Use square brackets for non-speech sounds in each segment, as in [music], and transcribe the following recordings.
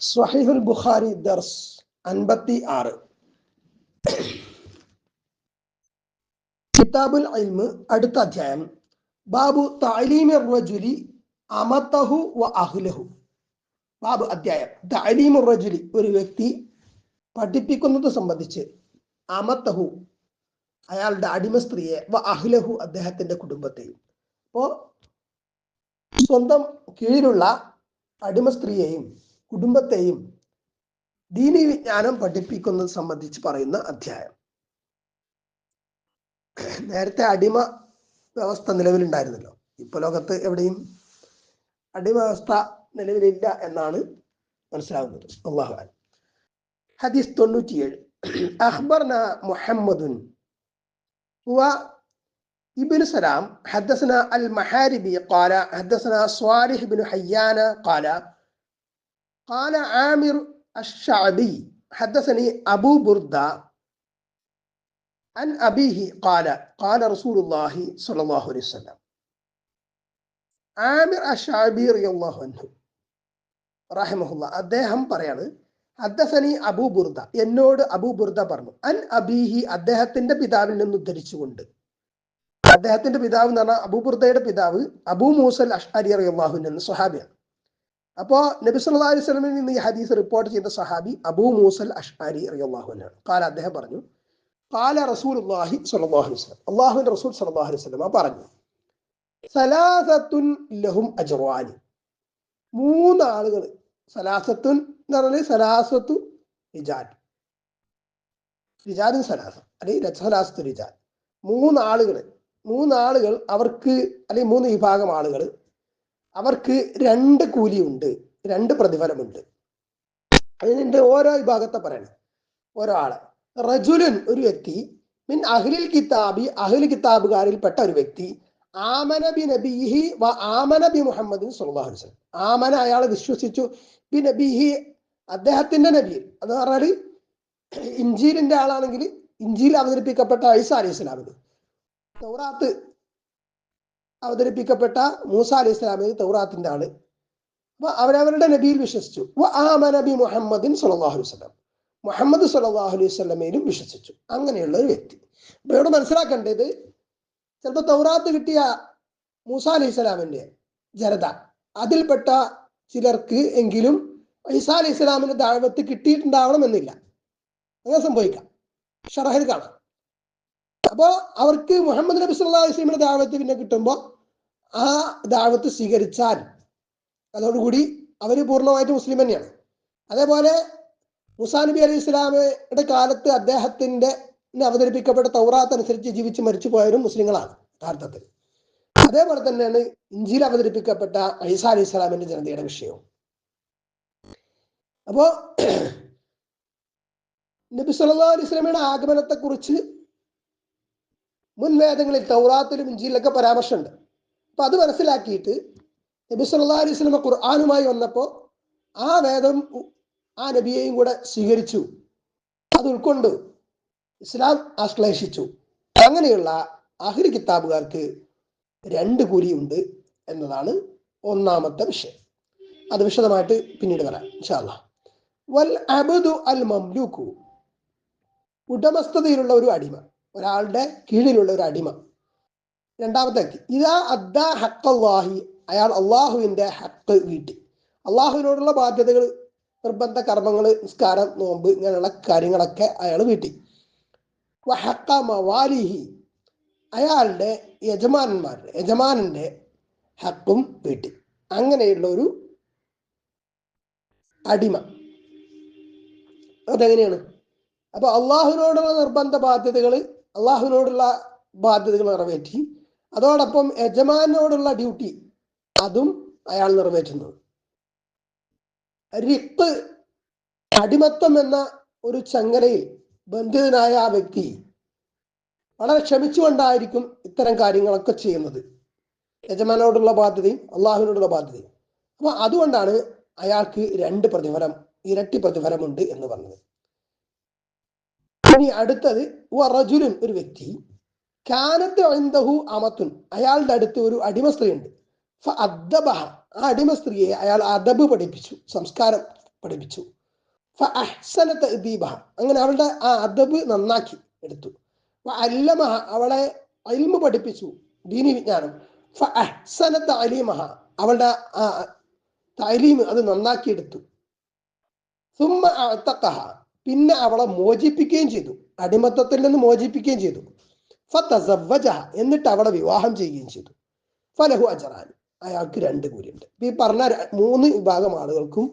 സ്വഹീഹുൽ ബുഖാരി ദർസ് അൻപത്തി ആറ് കിതാബുൽ അൽമ് അടുത്ത അധ്യായം. ബാബു താലീമി റജുലി അമത്തഹു വ അഹ്ലഹു. ബാബു അധ്യായം. താലീമു റജുലി ഒരു വ്യക്തി പഠിപ്പിക്കുന്നത് സംബന്ധിച്ച് അമത്തഹു അയാളുടെ അടിമ സ്ത്രീയെ വ അഹ്ലഹു അദ്ദേഹത്തിന്റെ കുടുംബത്തെയും. അപ്പോ സ്വന്തം കീഴിലുള്ള അടിമ സ്ത്രീയെയും കുടുംബത്തെയും ദീനി വിജ്ഞാനം പഠിപ്പിക്കുന്നത് സംബന്ധിച്ച് പറയുന്ന അധ്യായം നേരത്തെ അടിമ വ്യവസ്ഥ നിലവിലുണ്ടായിരുന്നല്ലോ ഇപ്പൊ ലോകത്ത് എവിടെയും അടിമ വ്യവസ്ഥ നിലവിലില്ല എന്നാണ് മനസ്സിലാകുന്നത് അള്ളാഹു ഹദീസ് തൊണ്ണൂറ്റിയേഴ് അഖ്ബർന മുഹമ്മദുൻ هو ابن سلام حدثنا المحاربي قال حدثنا صالح بن حيان قال قال عامر الشعبي حدثني أبو بردة عن أبيه قال قال رسول الله صلى الله عليه وسلم ആമിർ അഷാബി റളിയല്ലാഹു അൻഹു റഹിമഹുല്ല അദ്ദേഹം പറയാണ് ഹദ്ദസനി അബൂ ബുർദ എന്നോട് അബൂ ബുർദ പറഞ്ഞു അൻ അബീഹി അദ്ദേഹത്തിന്റെ പിതാവിൽ നിന്ന് ഉദ്ധരിച്ചുകൊണ്ട് അദ്ദേഹത്തിന്റെ പിതാവ് എന്ന് പറഞ്ഞാൽ അബൂ ബുർദയുടെ പിതാവ് അബൂ മൂസൽ അഷ്അരി റളിയല്ലാഹു എന്ന സ്വഹാബിയാണ് അപ്പോ നബി സല്ലാ അലൈഹി വസല്ലമയിൽ നിന്ന് ഈ ഹദീസ് റിപ്പോർട്ട് ചെയ്ത സഹാബി അബൂ മൂസൽ അറിയാഹു അൻഹു. കാല അദ്ദേഹം പറഞ്ഞു കാല റസൂലുള്ളാഹി സല്ലാഹു അലൈഹി സ്വലം അല്ലാഹുവിന്റെ റസൂൽ സല്ലാഹു അലൈഹി വസല്ലം പറഞ്ഞു സലാസത്തുൻ ലഹും അജ്റാനി. മൂന്നാളുകൾ സലാസത്തുൻ എന്ന് പറഞ്ഞാൽ സലാസത്തു റിജാൽ. റിജാലും സലാസ അല്ലെങ്കിൽ സലാസത്തു മൂന്ന് മൂന്നാളുകൾ മൂന്നാളുകൾ അവർക്ക് അല്ലെങ്കിൽ മൂന്ന് വിഭാഗം ആളുകൾ അവർക്ക് രണ്ട് കൂലിയുണ്ട് രണ്ട് പ്രതിഫലമുണ്ട്. അതിന്റെ ഓരോ വിഭാഗത്തെ പറയണം. ഓരോ ആൾ റജുലുൻ ഒരു വ്യക്തി മിൻ അഹ്ലിൽ കിതാബി അഹ്ലി കിതാബുകാരിൽപ്പെട്ട ഒരു വ്യക്തി ആമന ബി നബിഹി വ ആമന ബി മുഹമ്മദിൻ ആമന അയാൾ വിശ്വസിച്ചു. ബി നബിഹി അദ്ദേഹത്തിന്റെ നബി അത് പറഞ്ഞാൽ ഇഞ്ചീലിന്റെ ആളാണെങ്കിൽ ഇഞ്ചിയിൽ അവതരിപ്പിക്കപ്പെട്ട ഐസ അലി ഇസ്ലാമിന് തൗറാത്ത് അവതരിപ്പിക്കപ്പെട്ട മൂസ അലി ഇസ്ലാമിന് തൗറാത്തിന്റെ ആൾ അപ്പൊ അവരവരുടെ നബിയിൽ വിശ്വസിച്ചു. വ ആമന ബി മുഹമ്മദിൻ സല്ലല്ലാഹു അലൈഹി വസല്ലം. മുഹമ്മദ് സല്ലല്ലാഹു അലൈഹി വസല്ലമയിലും വിശ്വസിച്ചു. അങ്ങനെയുള്ള ഒരു വ്യക്തി. അപ്പൊ ഇവിടെ മനസ്സിലാക്കേണ്ടത് ചിലപ്പോൾ തൗറാത്ത് കിട്ടിയ മൂസ അലി സ്വലാമിന്റെ ജനത അതിൽപ്പെട്ട ചിലർക്ക് എങ്കിലും ഈസ അലൈഹി സ്വലാമിന്റെ ദാഴ്വത്ത് കിട്ടിയിട്ടുണ്ടാവണമെന്നില്ല. അങ്ങനെ സംഭവിക്കാം. ഷറഹിൽ കാണാം. അപ്പോ അവർക്ക് മുഹമ്മദ് നബി സല്ലാ വസ്ലമിന്റെ ദാവത്ത് പിന്നെ കിട്ടുമ്പോൾ ആ ദാവത്ത് സ്വീകരിച്ചാൽ അതോടുകൂടി അവർ പൂർണമായിട്ട് മുസ്ലിം തന്നെയാണ്. അതേപോലെ മുസാ നബി അലൈഹി ഇസ്ലാമയുടെ കാലത്ത് അദ്ദേഹത്തിന്റെ അവതരിപ്പിക്കപ്പെട്ട തൗറാത്ത് അനുസരിച്ച് ജീവിച്ച് മരിച്ചു പോയവരും മുസ്ലിങ്ങളാണ് യഥാർത്ഥത്തിൽ. അതേപോലെ തന്നെയാണ് ഇഞ്ചിയിൽ അവതരിപ്പിക്കപ്പെട്ട ഐസ അലി ഇസ്ലാമിന്റെ ജനതയുടെ വിഷയവും. അപ്പോ നബി സല്ലാ അലൈഹി സ്വലമയുടെ ആഗമനത്തെക്കുറിച്ച് മുൻ തൗറാത്തിലും ഇഞ്ചിയിലൊക്കെ പരാമർശമുണ്ട്. അപ്പൊ അത് മനസ്സിലാക്കിയിട്ട് നബി സല്ലാ അലൈഹി സ്വലമ ഖുർആാനുമായി വന്നപ്പോൾ ആ വേദം ആ നബിയെയും കൂടെ സ്വീകരിച്ചു. അത് ഉൾക്കൊണ്ട് ഇസ്ലാം ആശ്ലേഷിച്ചു. അങ്ങനെയുള്ള അഹിർ കിതാബുകാർക്ക് രണ്ട് കൂലിയുണ്ട് എന്നതാണ് ഒന്നാമത്തെ വിഷയം. അത് വിശദമായിട്ട് പിന്നീട് വരാം വൽ അബദു അൽ മംലൂക്കു. ഉടമസ്ഥതയിലുള്ള ഒരു അടിമ ഒരാളുടെ കീഴിലുള്ള ഒരു അടിമ. രണ്ടാമത്തെ ഇതാ അദ്ദ ഹക്കല്ലാഹി അയാൾ അള്ളാഹുവിന്റെ ഹക്ക് വീട്ടി. അള്ളാഹുവിനോടുള്ള ബാധ്യതകൾ നിർബന്ധ കർമ്മങ്ങൾ നിസ്കാരം നോമ്പ് ഇങ്ങനെയുള്ള കാര്യങ്ങളൊക്കെ അയാൾ വീട്ടി. മവാലിഹി അയാളുടെ യജമാനന്മാരുടെ യജമാനന്റെ ഹക്കും വീട്ടി. അങ്ങനെയുള്ള ഒരു അടിമ. അതെങ്ങനെയാണ്? അപ്പൊ അള്ളാഹുവിനോടുള്ള നിർബന്ധ ബാധ്യതകൾ അള്ളാഹുവിനോടുള്ള ബാധ്യതകൾ നിറവേറ്റി അതോടൊപ്പം യജമാനോടുള്ള ഡ്യൂട്ടി അതും അയാൾ നിറവേറ്റുന്നു. റിപ്പ് അടിമത്തം എന്ന ഒരു ചങ്ങലയിൽ ബന്ധിതനായ ആ വ്യക്തി വളരെ ക്ഷമിച്ചുകൊണ്ടായിരിക്കും ഇത്തരം കാര്യങ്ങളൊക്കെ ചെയ്യുന്നത്. യജമാനോടുള്ള ബാധ്യതയും അള്ളാഹുവിനോടുള്ള ബാധ്യതയും. അപ്പൊ അതുകൊണ്ടാണ് അയാൾക്ക് രണ്ട് പ്രതിഫലം ഇരട്ടി പ്രതിഫലമുണ്ട് എന്ന് പറഞ്ഞത്. ഇനി അടുത്തത് ഒരു വ്യക്തി കാനത്ത് അമത്തുൻ. അയാളുടെ അടുത്ത് ഒരു അടിമ സ്ത്രീ ഉണ്ട് ആ അടിമ സ്ത്രീയെ അയാൾ അദബ് പഠിപ്പിച്ചു സംസ്കാരം പഠിപ്പിച്ചു. തഅദീബഹ. അങ്ങനെ അവളുടെ ആ അദബ് നന്നാക്കി എടുത്തു. അല്ലമഹ. അവളെ അൽമ പഠിപ്പിച്ചു ദീനി വിജ്ഞാനം. ഫഅഹ്സന തഅലീമഹ. അവളുടെ ആ തലീം അത് നന്നാക്കി എടുത്തു. സുമ്മ അഅ്തഖഹ. പിന്നെ അവളെ മോചിപ്പിക്കുകയും ചെയ്തു. അടിമത്തത്തിൽ നിന്ന് മോചിപ്പിക്കുകയും ചെയ്തു. ഫതസവ്വജഹ. എന്നിട്ട് അവളെ വിവാഹം ചെയ്യുകയും ചെയ്തു. ഫലഹു അജറാൻ. അയാൾക്ക് രണ്ട് കൂലിയുണ്ട് ഈ പറഞ്ഞ മൂന്ന് വിഭാഗം ആളുകൾക്കും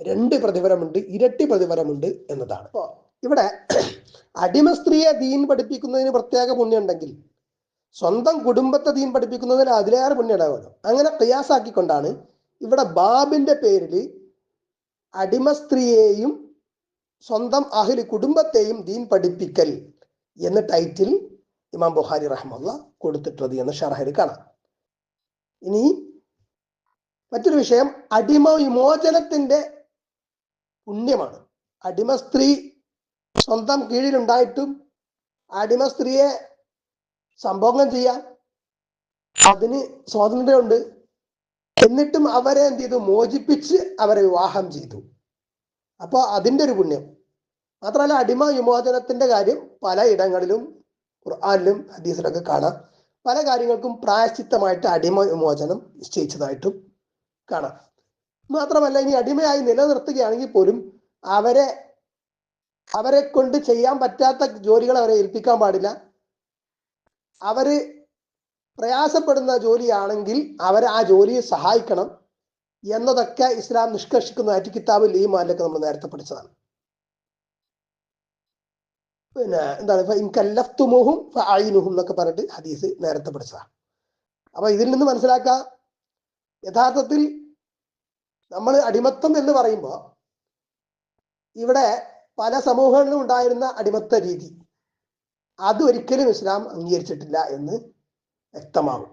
രണ്ട് പ്രതിഫലമുണ്ട് ഇരട്ടി പ്രതിഫലമുണ്ട് എന്നതാണ്. അപ്പോ ഇവിടെ [clears throat] അടിമ സ്ത്രീയെ ദീൻ പഠിപ്പിക്കുന്നതിന് പ്രത്യേക പുണ്യമുണ്ടെങ്കിൽ സ്വന്തം കുടുംബത്തെ ദീൻ പഠിപ്പിക്കുന്നതിന് അതിലേറെ പുണ്യം ഉണ്ടാവുമല്ലോ അങ്ങനെ പ്രയാസാക്കിക്കൊണ്ടാണ് ഇവിടെ ബാബിന്റെ പേരിൽ അടിമ സ്ത്രീയെയും സ്വന്തം അഹിൽ കുടുംബത്തെയും ദീൻ പഠിപ്പിക്കൽ എന്ന ടൈറ്റിൽ ഇമാം ബുഖാരി റഹ്മുള്ള കൊടുത്തിട്ടുള്ളത് എന്ന് ഷർഹയിൽ കാണാം. ഇനി മറ്റൊരു വിഷയം അടിമ വിമോചനത്തിന്റെ പുണ്യമാണ്. അടിമ സ്ത്രീ സ്വന്തം കീഴിലുണ്ടായിട്ടും അടിമ സ്ത്രീയെ സംഭോഗം ചെയ്യാൻ അതിന് സ്വാതന്ത്ര്യമുണ്ട്. എന്നിട്ടും അവരെ എന്ത് ചെയ്തു? മോചിപ്പിച്ച് അവരെ വിവാഹം ചെയ്തു. അപ്പോൾ അതിന്റെ ഒരു പുണ്യം. മാത്രമല്ല അടിമ വിമോചനത്തിന്റെ കാര്യം പലയിടങ്ങളിലും ഖുർആാനിലും ഹദീസിലൊക്കെ കാണാം. പല കാര്യങ്ങൾക്കും പ്രായശ്ചിത്തമായിട്ട് അടിമ വിമോചനം നിശ്ചയിച്ചതായിട്ടും കാണാം. മാത്രമല്ല ഇനി അടിമയായി നിലനിർത്തുകയാണെങ്കിൽ പോലും അവരെ അവരെ കൊണ്ട് ചെയ്യാൻ പറ്റാത്ത ജോലികൾ അവരെ ഏൽപ്പിക്കാൻ പാടില്ല. അവർ പ്രയാസപ്പെടുന്ന ജോലിയാണെങ്കിൽ അവരെ ആ ജോലിയെ സഹായിക്കണം എന്നതൊക്കെ ഇസ്ലാം നിഷ്കർഷിക്കുന്നതായിട്ട് കിതാബ് ലീമാനിലൊക്കെ നമ്മൾ നേരത്തെ പഠിച്ചതാണ്. പിന്നെ എന്താണ് ഇൻകല്ലഫ്തുമുഹും ആയിനുഹും എന്നൊക്കെ പറഞ്ഞിട്ട് ഹദീസ് നേരത്തെ പഠിച്ചതാണ് അപ്പൊ ഇതിൽ നിന്ന് മനസ്സിലാക്കാം യഥാർത്ഥത്തിൽ നമ്മൾ അടിമത്തം എന്ന് പറയുമ്പോൾ ഇവിടെ പല സമൂഹങ്ങളിലും ഉണ്ടായിരുന്ന അടിമത്ത രീതി അത് ഒരിക്കലും ഇസ്ലാം അംഗീകരിച്ചിട്ടില്ല എന്ന് വ്യക്തമാകും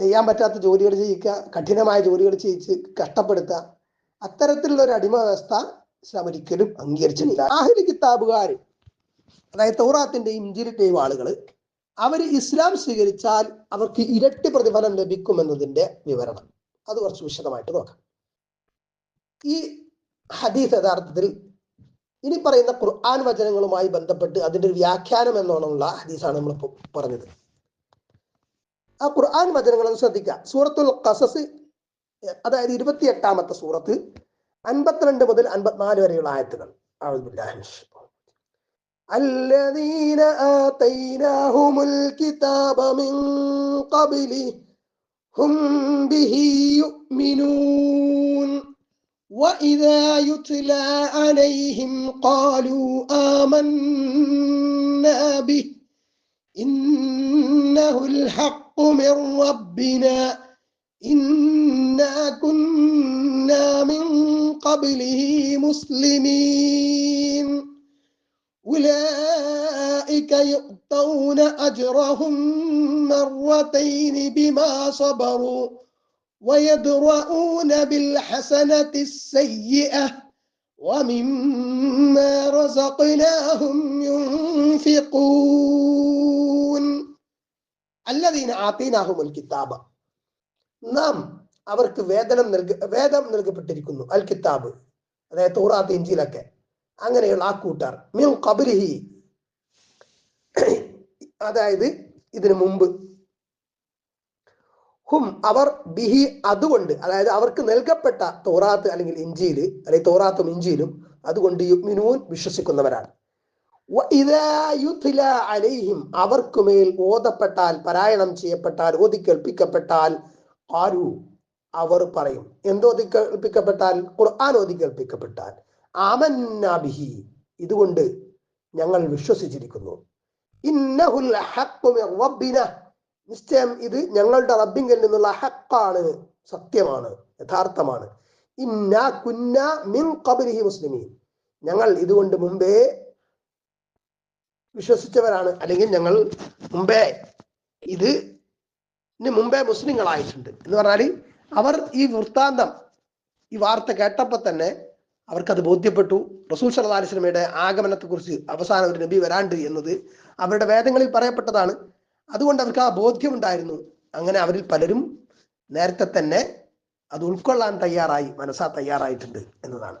ചെയ്യാൻ പറ്റാത്ത ജോലികൾ ചെയ്യിക്കുക കഠിനമായ ജോലികൾ ചെയ്യിച്ച് കഷ്ടപ്പെടുത്തുക അത്തരത്തിലുള്ള ഒരു അടിമ വ്യവസ്ഥ ഇസ്ലാം ഒരിക്കലും അംഗീകരിച്ചിട്ടില്ല. ആഹിരി കിതാബുകാർ അതായത് തൗറാത്തിന്റെയും ഇഞ്ചിരിന്റെയും ആളുകൾ അവർ ഇസ്ലാം സ്വീകരിച്ചാൽ അവർക്ക് ഇരട്ടി പ്രതിഫലം ലഭിക്കുമെന്നതിന്റെ വിവരണം. അത് കുറച്ച് വിശദമായിട്ട് നോക്കാം. ഈ ഹദീസ് യഥാർത്ഥത്തിൽ ഇനി പറയുന്ന ഖുർആൻ വചനങ്ങളുമായി ബന്ധപ്പെട്ട് അതിന്റെ ഒരു വ്യാഖ്യാനം എന്നോണമുള്ള ഹദീസാണ് നമ്മൾ പറഞ്ഞത്. ആ ഖുർആൻ വചനങ്ങൾ ശ്രദ്ധിക്കുക സൂറത്തുൽ ഖസസ് അതായത് ഇരുപത്തി എട്ടാമത്തെ സൂറത്ത് അൻപത്തിരണ്ട് മുതൽ അൻപത്തിനാല് വരെയുള്ള ആയത്തുകൾ أعوذ بالله من الشيطان الذين آتيناهم الكتاب من قبله هم به يؤمنون وإذا يتلى عليهم قالوا آمنا به إنه الحق من ربنا إنا كنا من قبله مسلمين. أولئك يؤتون أجرهم مرتين بما صبروا ويدرؤون بالحسنة السيئة ومما رزقناهم ينفقون. الذين آتيناهم الكتاب നാം അവർക്ക് വേദനം നൽക വേദം നൽകപ്പെട്ടിരിക്കുന്നു. അൽ കിതാബ് അതായത് തോറാത്ത് ഇഞ്ചിലൊക്കെ അങ്ങനെയുള്ള ആ കൂട്ടാർ. മിൻ കബരിഹി അതായത് ഇതിനു മുമ്പ്. ഹും അവർ ബിഹി അതുകൊണ്ട് അതായത് അവർക്ക് നൽകപ്പെട്ട തോറാത്ത് അല്ലെങ്കിൽ ഇഞ്ചിയിൽ അല്ലെങ്കിൽ തോറാത്തും ഇഞ്ചിയിലും അതുകൊണ്ട് യുഗ്മിനൂൻ വിശ്വസിക്കുന്നവരാണ്. അലൈഹിം അവർക്കുമേൽ ഓതപ്പെട്ടാൽ പാരായണം ചെയ്യപ്പെട്ടാൽ ഓതി കേൾപ്പിക്കപ്പെട്ടാൽ ആരു അവർ പറയും. എന്തോതി കേൾപ്പിക്കപ്പെട്ടാൽ? ഖുർആൻ ഓതി കേൾപ്പിക്കപ്പെട്ടാൽ. ആമന്നാബിഹി ഇതുകൊണ്ട് ഞങ്ങൾ വിശ്വസിച്ചിരിക്കുന്നു. ഇന്നഹുൽ നിശ്ചയം ഇത് ഞങ്ങളുടെ റബ്ബിങ്കിൽ നിന്നുള്ള ഹക്കാണ് സത്യമാണ്. യഥാർത്ഥമാണ്. കുന്ന മിൻ മുസ്ലിമീൻ. ഞങ്ങൾ ഇതുകൊണ്ട് മുമ്പേ വിശ്വസിച്ചവരാണ്. അല്ലെങ്കിൽ ഞങ്ങൾ മുമ്പേ ഇത് മുമ്പേ മുസ്ലിങ്ങളായിട്ടുണ്ട്. എന്ന് പറഞ്ഞാൽ അവർ ഈ വൃത്താന്തം ഈ വാർത്ത കേട്ടപ്പോൾ തന്നെ അവർക്കത് ബോധ്യപ്പെട്ടു. റസൂൽ സല്ലാ അലൈഹി വസല്ലമയുടെ ആഗമനത്തെക്കുറിച്ച് അവസാനം ഒരു നബി വരാണ്ട് എന്നത് അവരുടെ വേദങ്ങളിൽ പറയപ്പെട്ടതാണ്. അതുകൊണ്ട് അവർക്ക് ആ ബോധ്യമുണ്ടായിരുന്നു. അങ്ങനെ അവരിൽ പലരും നേരത്തെ തന്നെ അത് ഉൾക്കൊള്ളാൻ തയ്യാറായി മനസ്സാ തയ്യാറായിട്ടുണ്ട് എന്നതാണ്.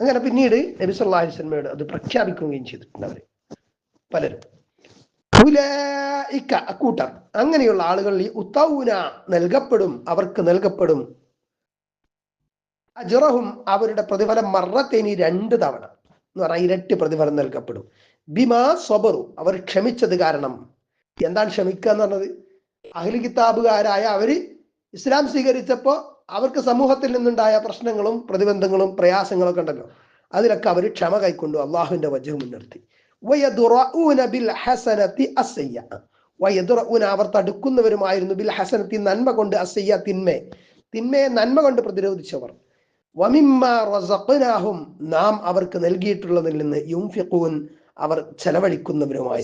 അങ്ങനെ പിന്നീട് നബി സല്ലാ അലൈഹി വസല്ലമയോട് അത് പ്രഖ്യാപിക്കുകയും ചെയ്തിട്ടുണ്ട് അവർ പലരും. ഉലൈക അക്കൂട്ടർ അങ്ങനെയുള്ള ഈ ഉത്തൗന നൽകപ്പെടും അവർക്ക് നൽകപ്പെടും. അജുറഹും അവരുടെ പ്രതിഫലം മറത്തേനി രണ്ട് തവണ. എന്ന് പറഞ്ഞാൽ ഇരട്ടി പ്രതിഫലം നൽകപ്പെടും. ബിമാ സ്വബറു അവർ ക്ഷമിച്ചത് കാരണം. എന്താണ് ക്ഷമിക്കുക എന്ന് പറഞ്ഞത്? അഹ്ലി കിതാബുകാരായ അവർ ഇസ്ലാം സ്വീകരിച്ചപ്പോ അവർക്ക് സമൂഹത്തിൽ നിന്നുണ്ടായ പ്രശ്നങ്ങളും പ്രതിബന്ധങ്ങളും പ്രയാസങ്ങളൊക്കെ ഉണ്ടല്ലോ. അതിലൊക്കെ അവർ ക്ഷമ കൈക്കൊണ്ടു അള്ളാഹുവിന്റെ വജഹ് മുൻനിർത്തി. ബിൽ ഹസനത്തി അസയ്യ വയദുറൂന അവർ തടുക്കുന്നവരുമായിരുന്നു ബിൽ ഹസനത്തി നന്മ കൊണ്ട് അസയ്യ തിന്മ. തിന്മയെ നന്മ കൊണ്ട് പ്രതിരോധിച്ചവർ. വമിമ്മ റസഖ്നാഹും നാം അവർക്ക് നൽകിയിട്ടുള്ളതിൽ നിന്ന് യുംഫിഖൂൻ അവർ ചെലവഴിക്കുന്നവരുമായി.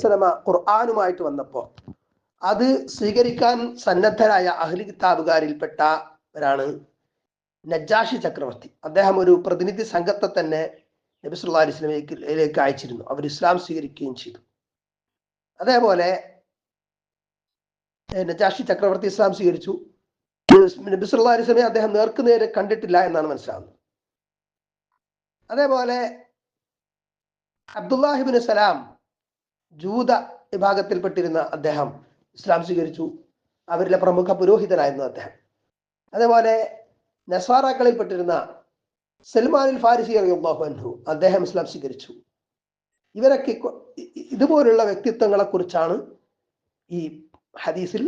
ഖുർആാനുമായിട്ട് വന്നപ്പോ അത് സ്വീകരിക്കാൻ സന്നദ്ധരായ അഹ്ലി കിതാബുകാരിൽപ്പെട്ടവരാണ് നജാഷി ചക്രവർത്തി. അദ്ദേഹം ഒരു പ്രതിനിധി സംഘത്തെ തന്നെ നബി സുല്ലാ അലൈഹി വസല്ലമയിലേക്ക് അയച്ചിരുന്നു. അവർ ഇസ്ലാം സ്വീകരിക്കുകയും ചെയ്തു. അതേപോലെ നജാഷി ചക്രവർത്തി ഇസ്ലാം സ്വീകരിച്ചു. നബി സുല്ലാ അലൈഹി വസല്ലമയെ അദ്ദേഹം നേർക്കുനേരെ കണ്ടിട്ടില്ല എന്നാണ് മനസ്സിലാവുന്നത്. അതേപോലെ അബ്ദുല്ലാഹിബിന് സലാം ജൂത വിഭാഗത്തിൽപ്പെട്ടിരുന്ന അദ്ദേഹം ഇസ്ലാം സ്വീകരിച്ചു. അവരിലെ പ്രമുഖ പുരോഹിതനായിരുന്നു അദ്ദേഹം. അതേപോലെ നസ്വാറാക്കളിൽപ്പെട്ടിരുന്ന സൽമാനിൽ ഫാരിസി അറിയുമ്പോ അൻഹു അദ്ദേഹം ഇസ്ലാം സ്വീകരിച്ചു. ഇവരൊക്കെ ഇതുപോലുള്ള വ്യക്തിത്വങ്ങളെ കുറിച്ചാണ് ഈ ഹദീസിൽ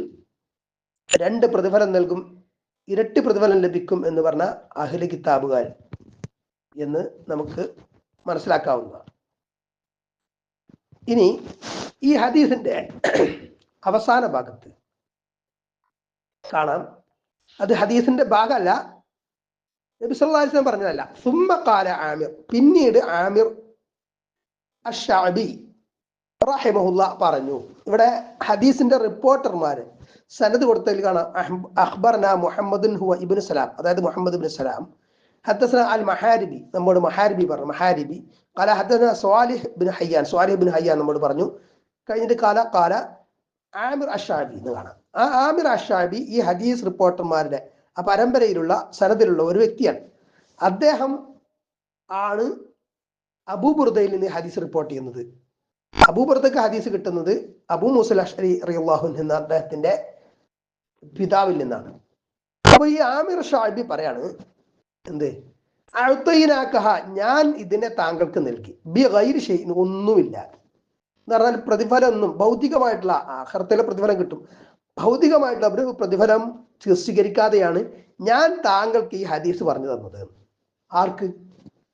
രണ്ട് പ്രതിഫലം നൽകും ഇരട്ടി പ്രതിഫലം ലഭിക്കും എന്ന് പറഞ്ഞ അഹ്ലി കിതാബുകാർ എന്ന് നമുക്ക് മനസ്സിലാക്കാവുന്നതാണ്. ഇനി ഈ ഹദീസിന്റെ അവസാന ഭാഗത്ത് കാണാം. അത് ഹദീസിന്റെ ഭാഗമല്ല നബി സല്ലല്ലാഹു അലൈഹി വസല്ലം പറഞ്ഞതല്ല. സുമ്മക്കാല ആമിർ. പിന്നീട് ആമിർ അഷാബി പറഞ്ഞു. ഇവിടെ ഹദീസിന്റെ റിപ്പോർട്ടർമാര് സനദ് കൊടുത്തതിൽ കാണാം. അഹ്- അഖ്ബർന മുഹമ്മദുൻ ഹുവ ഇബ്നു സലാം. അതായത് മുഹമ്മദ് ഇബിൻ സലാം. ഹത്തസന അൽ മഹാരിബി നമ്മോട് മഹാരിബി പറഞ്ഞു. മഹാരിബി. കാല ഹദ്ദന Salih bin Hayyan. Salih bin Hayyan നമ്മോട് പറഞ്ഞു. കഴിഞ്ഞിട്ട് കാല കാല ആമിർ അഷാബി എന്ന് കാണാം. ആ ആമിർ അഷാബി ഈ ഹദീസ് റിപ്പോർട്ടർമാരുടെ ആ പരമ്പരയിലുള്ള സനദിലുള്ള ഒരു വ്യക്തിയാണ്. അദ്ദേഹം ആണ് അബൂബുർദയിൽ നിന്ന് ഹദീസ് റിപ്പോർട്ട് ചെയ്യുന്നത്. അബൂബുർദക്ക് ഹദീസ് കിട്ടുന്നത് അബൂ മുസൽ അഷ്അരി റിയാഹു എന്ന അദ്ദേഹത്തിന്റെ പിതാവിൽ നിന്നാണ്. അപ്പൊ ഈ ആമിർ ഷാബി പറയാണ് എന്ത്? അഴുത്തയിനാക്കഹ ഞാൻ ഇതിനെ താങ്കൾക്ക് നൽകി. ബി ഷെയ്ൻ ഒന്നുമില്ല. എന്ന് പറഞ്ഞാൽ പ്രതിഫലം ഒന്നും ഭൗതികമായിട്ടുള്ള ആഹർത്തിലെ പ്രതിഫലം കിട്ടും. ഭൗതികമായിട്ടുള്ള ഒരു പ്രതിഫലം സ്വീകരിക്കാതെയാണ് ഞാൻ താങ്കൾക്ക് ഈ ഹദീസ് പറഞ്ഞു തന്നത്. ആർക്ക്?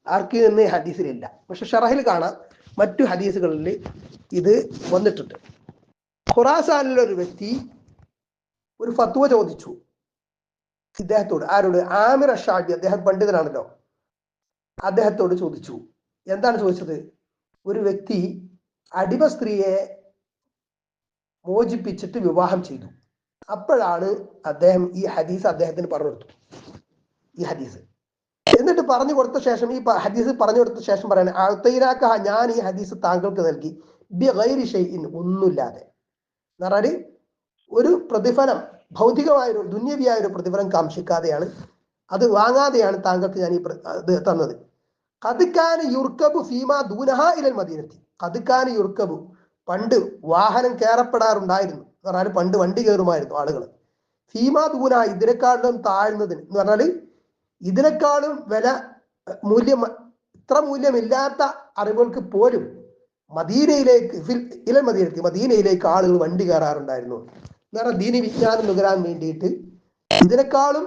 ആർക്ക് എന്ന് ഹദീസിലില്ല. പക്ഷെ ഷറഹിൽ കാണാം മറ്റു ഹദീസുകളിൽ ഇത് വന്നിട്ടുണ്ട്. ഖുറാസാനിലെ ഒരു വ്യക്തി ഒരു ഫത്വ ചോദിച്ചു. ഇദ്ദേഹത്തോട് ആരോട്? ആമിർ അഷാജി അദ്ദേഹം പണ്ഡിതനാണല്ലോ. അദ്ദേഹത്തോട് ചോദിച്ചു. എന്താണ് ചോദിച്ചത്? ഒരു വ്യക്തി അടിമ സ്ത്രീയെ മോചിപ്പിച്ചിട്ട് വിവാഹം ചെയ്തു. അപ്പോഴാണ് അദ്ദേഹം ഈ ഹദീസ് അദ്ദേഹത്തിന് പറഞ്ഞു കൊടുത്തു. ഈ ഹദീസ്. എന്നിട്ട് പറഞ്ഞു കൊടുത്ത ശേഷം ഈ ഹദീസ് പറഞ്ഞു കൊടുത്ത ശേഷം പറയണേ ഞാൻ ഈ ഹദീസ് താങ്കൾക്ക് നൽകി. ബിഗൈരി ഷെയ്ൻ ഒന്നുമില്ലാതെ. എന്ന് പറഞ്ഞാൽ ഒരു പ്രതിഫലം ഭൗതികമായ ഒരു ദുന്യവിയായ ഒരു പ്രതിഫലം കാംക്ഷിക്കാതെയാണ് അത് വാങ്ങാതെയാണ് താങ്കൾക്ക് ഞാൻ ഈ തന്നത്. കതുക്കാന് യുർക്കബു ഫീമ ദൂനഹ ഇലൽ മദീനത്തി. കതുക്കാന് യുർക്കബു പണ്ട് വാഹനം കയറപ്പെടാറുണ്ടായിരുന്നു. എന്ന് പറഞ്ഞാൽ പണ്ട് വണ്ടി കയറുമായിരുന്നു ആളുകൾ ഭീമാ ദൂന ഇതിനെക്കാളും താഴ്ന്നതിന് എന്ന് പറഞ്ഞാൽ ഇതിനേക്കാളും വില മൂല്യം ഇത്ര മൂല്യമില്ലാത്ത അറിവുകൾക്ക് പോലും മദീനയിലേക്ക് ഇല ഇലൽ മദീനത്തി മദീനയിലേക്ക് ആളുകൾ വണ്ടി കയറാറുണ്ടായിരുന്നു. എന്ന് പറഞ്ഞാൽ ദീനി വിജ്ഞാനം നുകരാൻ വേണ്ടിയിട്ട് ഇതിനേക്കാളും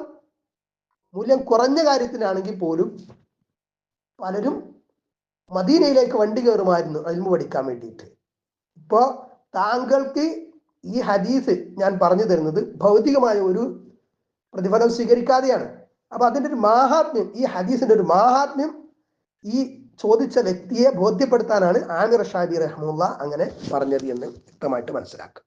മൂല്യം കുറഞ്ഞ കാര്യത്തിനാണെങ്കിൽ പോലും പലരും മദീനയിലേക്ക് വണ്ടി കയറുമായിരുന്നു അൽമു പഠിക്കാൻ വേണ്ടിയിട്ട്. ഇപ്പോ താങ്കൾക്ക് ഈ ഹദീസ് ഞാൻ പറഞ്ഞു തരുന്നത് ഭൗതികമായ ഒരു പ്രതിഫലം സ്വീകരിക്കാതെയാണ്. അപ്പൊ അതിന്റെ ഒരു മാഹാത്മ്യം ഈ ഹദീസിന്റെ ഒരു മാഹാത്മ്യം ഈ ചോദിച്ച വ്യക്തിയെ ബോധ്യപ്പെടുത്താനാണ് ആമിർ ഷാബി റഹ്മുള്ള അങ്ങനെ പറഞ്ഞത് എന്ന് വ്യക്തമായിട്ട് മനസ്സിലാക്കുക